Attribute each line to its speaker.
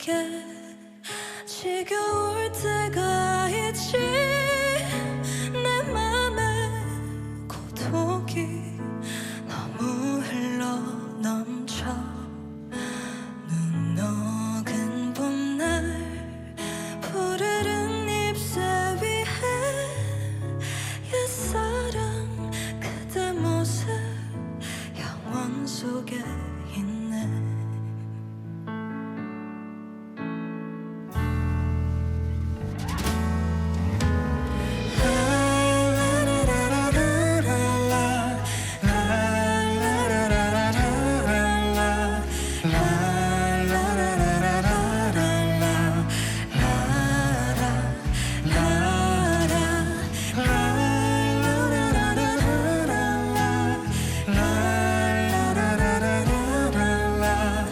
Speaker 1: 게 지겨울 때가 있지. 내 맘에 고독이 너무 흘러 넘쳐. 눈 녹은 봄날 푸르른 잎새 위에 옛사랑 그대 모습 영원 속에